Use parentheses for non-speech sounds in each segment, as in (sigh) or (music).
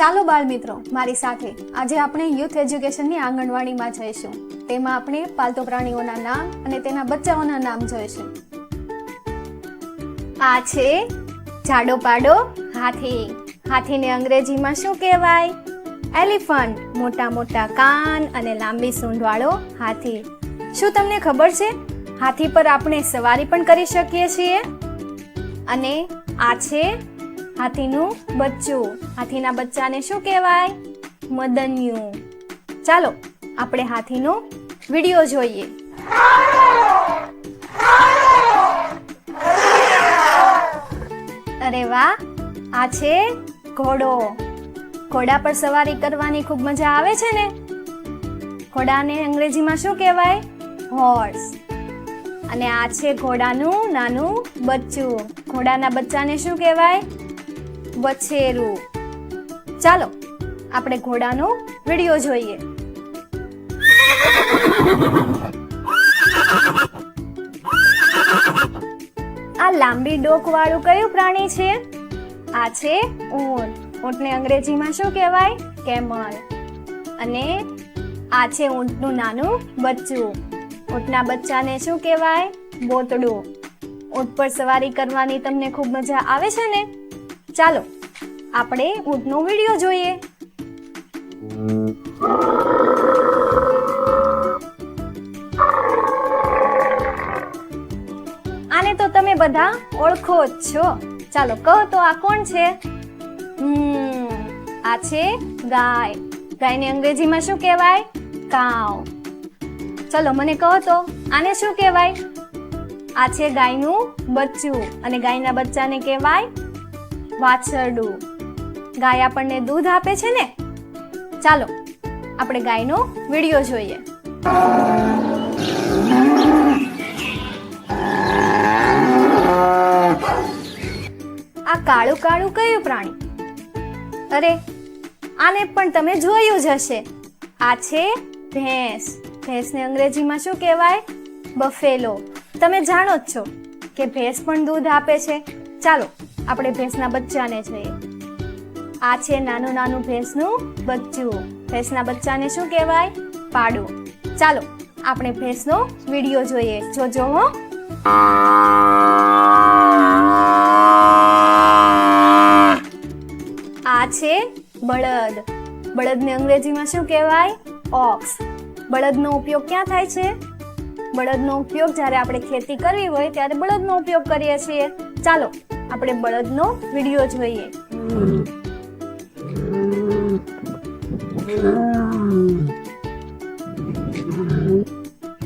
ચાલો બાળ મિત્રો, મારી સાથે આજે આપણે યુથ એજ્યુકેશનની આંગણવાડીમાં જઈશું. તેમાં આપણે પાલતુ પ્રાણીઓના નામ અને તેના બચ્ચાઓના નામ જોઈશું. આ છે જાડો પાડો હાથી. હાથીને અંગ્રેજીમાં શું કહેવાય? એલિફન્ટ, મોટા મોટા કાન અને લાંબી સૂંઢવાળો હાથી. શું તમને ખબર છે? હાથી પર આપણે સવારી પણ કરી શકીએ છીએ? અને આ છે હાથીનું બચ્ચું. હાથીના બચ્ચાને શું કહેવાય? મદન્યું. ચાલો, આપણે હાથીનો વીડિયો જોઈએ. અરે વાહ, આ છે ઘોડો. ઘોડા પર સવારી કરવાની ખૂબ મજા આવે છે ને? ઘોડાને અંગ્રેજીમાં શું કહેવાય? હોર્સ. અને આ છે ઘોડાનું નાનું બચ્ચું. ઘોડાના બચ્ચાને શું કહેવાય? વછેરું. ચાલો, આપણે ઘોડાનો વીડિયો જોઈએ. આ લાંબી ડોક વાળું કયું પ્રાણી છે? આ છે ઊંટ. ઊંટને અંગ્રેજીમાં શું કહેવાય? કેમલ અને આ છે ઊંટનું નાનું બચ્ચું. ઊંટના બચ્ચાને શું કહેવાય? બોતડું. ઊંટ પર સવારી કરવાની તમને ખૂબ મજા આવે છે ને? ચાલો આપણે ઊંટનો વીડિયો જોઈએ. આને તો તમે બધા ઓળખો જ છો. ચાલો કહો તો આ કોણ છે? આ છે ગાય. ગાયને અંગ્રેજીમાં શું કહેવાય? કાવ. ચલો મને કહો તો, આને શું કહેવાય? આ છે ગાયનું બચ્ચું. અને ગાયના બચ્ચાને કહેવાય વાછરડું. ગાય આપણને દૂધ આપે છે ને? ચાલો, આપણે ગાયનો વીડિયો જોઈએ. આ કાળું કાળું કયું પ્રાણી? અરે, આને પણ તમે જોયું જ હશે. આ છે ભેંસ. ભેંસને અંગ્રેજીમાં શું કહેવાય? બફેલો. તમે જાણો જ છો કે ભેંસ પણ દૂધ આપે છે. ચાલો, આપણે ભેંસના બચ્ચાને જોઈએ. આ છે નાનું નાનું ભેંસનું બચ્ચું. ભેંસના બચ્ચાને શું કહેવાય? પાડું. ચાલો, આપણે ભેંસનો વીડિયો જોઈએ. જોજો હો. આ છે બળદ. બળદને અંગ્રેજીમાં શું કહેવાય? ઓક્સ. બળદનો ઉપયોગ ક્યાં થાય છે? બળદનો ઉપયોગ જ્યારે આપણે ખેતી કરવી હોય ત્યારે બળદનો ઉપયોગ કરીએ છીએ. ચાલો, આપણે બળદનો વીડિયો જોઈએ.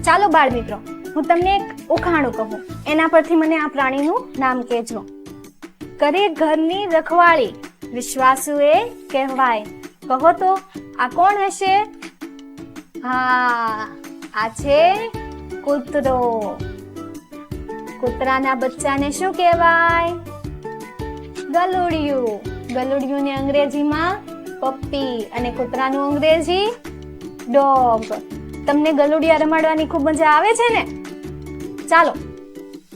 ચાલો બાળ મિત્રો, હું તમને એક ઉખાણું કહું. એના પરથી મને આ પ્રાણીનું નામ કહેજો. કરે ઘરની રખવાળી વિશ્વાસુ એ કહેવાય. કહો તો, આ કોણ હશે? હા, આ છે કૂતરો. કૂતરાના બચ્ચાને શું કહેવાય? ગલુડિયું. ગલુડિયું ને અંગ્રેજીમાં પપ્પી અને કૂતરાનું અંગ્રેજી ડોગ. તમને ગલુડિયા રમાડવાની ખૂબ મજા આવે છે ને? ચાલો,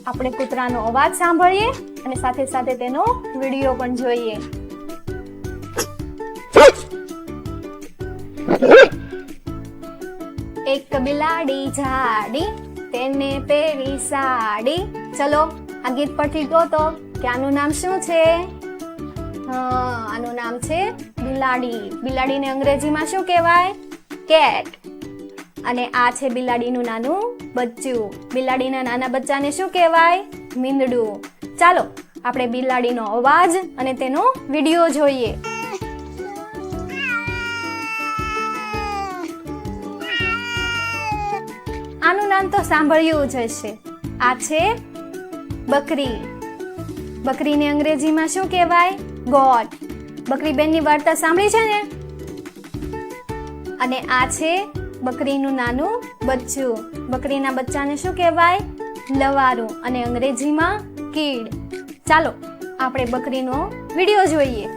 આપણે કૂતરાનો અવાજ સાંભળીએ અને સાથે સાથે તેનો વીડિયો પણ જોઈએ. એક બિલાડી જાડી તેને પહેરી સાડી. ચલો, આ ગીત પરથી કહો તો કે આનું નામ શું છે? આનું નામ છે બિલાડી. બિલાડીને અંગ્રેજીમાં શું કહેવાય? કેટ. અને આ છે બિલાડીનું નાનું બચ્ચું. બિલાડીના નાના બચ્ચાને શું કહેવાય? મીંદડું. ચાલો, આપણે બિલાડીનો અવાજ અને તેનો વીડિયો જોઈએ. આનું નામ તો સાંભળ્યું જ હશે. આ છે બકરી. બકરીને અંગ્રેજીમાં શું કહેવાય? ગોટ. બકરી બેનની વાર્તા સાંભળી છે ને? અને આ છે બકરીનું નાનું બચ્ચું. બકરીના બચ્ચાને શું કહેવાય? લવારું અને અંગ્રેજીમાં કીડ. ચાલો, આપણે બકરીનો વીડિયો જોઈએ.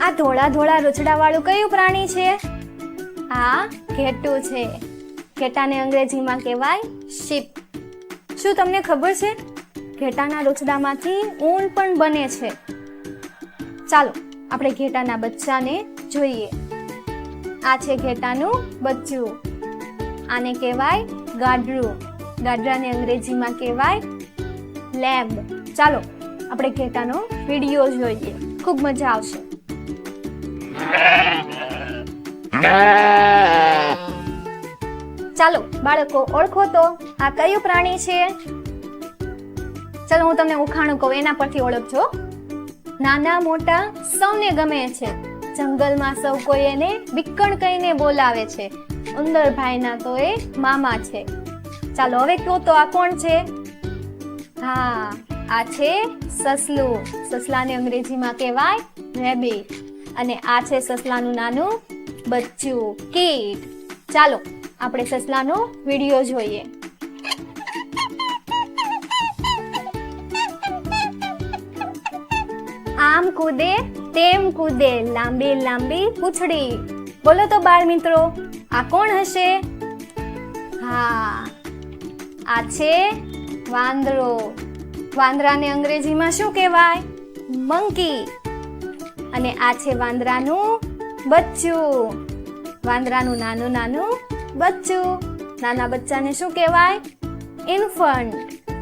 આ ધોળા ધોળા રૂછડા વાળું કયું પ્રાણી છે? આ ઘેટું છે. ઘેટાને અંગ્રેજીમાં કહેવાય શીપ. શું તમને ખબર છે? ઘેટાના રોચડામાંથી ઊન પણ બને છે. ચાલો, આપણે ઘેટાના બચ્ચાને જોઈએ. આ છે ઘેટાનું બચ્ચું. આને કહેવાય ગાડરું ગાડરાને અંગ્રેજીમાં કહેવાય લેબ ચાલો, આપણે ઘેટાનો વીડિયો જોઈએ. ખૂબ મજા આવશે. (laughs) ચાલો, બાળકો, ઓળખો તો. આ કયું પ્રાણી છે? ચાલો, હું તમને ઉખાણું કહું, એના પરથી ઓળખજો. નાના મોટા સૌને ગમે છે. જંગલમાં સૌ કોઈ એને વિક્કણ કહીને બોલાવે છે. ઉંદરભાઈના તો એ મામા છે. ચાલો, હવે કહો તો આ કોણ છે? હા, આ છે સસલું. સસલાને અંગ્રેજીમાં કહેવાય રેબિટ અને આ છે સસલાનું નાનું બચ્ચું, કીટ. ચાલો, આપણે સસલાનો વીડિયો જોઈએ. આમ કૂદે, તેમ કૂદે, લાંબી લાંબી પૂંછડી. બોલો તો બાળ મિત્રો, આ કોણ હશે? હા, આ છે વાંદરો. વાંદરાને અંગ્રેજીમાં શું કહેવાય? મંકી. અને આ છે વાંદરાનું બચ્ચું. વાંદરાનું નાનું નાનું બચ્ચું. નાના બચ્ચાને શું કહેવાય? ઇન્ફન્ટ.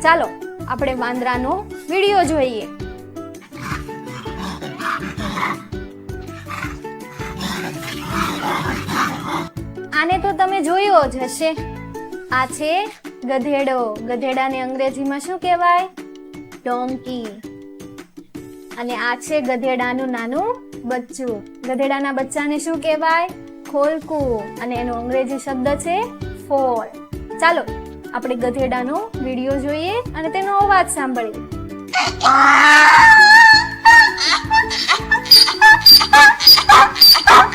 ચાલો, આપણે વાંદરાનો વીડિયો જોઈએ. આને તો તમે જોયો જ હશે. આ છે ગધેડો. ગધેડાને અંગ્રેજીમાં શું કહેવાય? ડોંકી. અને આ છે ગધેડાનું નાનું બચ્ચું. ગધેડાના બચ્ચાને શું કહેવાય? ખોલકું અને એનો અંગ્રેજી શબ્દ છે ફોર ચાલો, આપણે ગધેડાનો વીડિયો જોઈએ અને તેનો અવાજ સાંભળીએ Ah!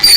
(laughs)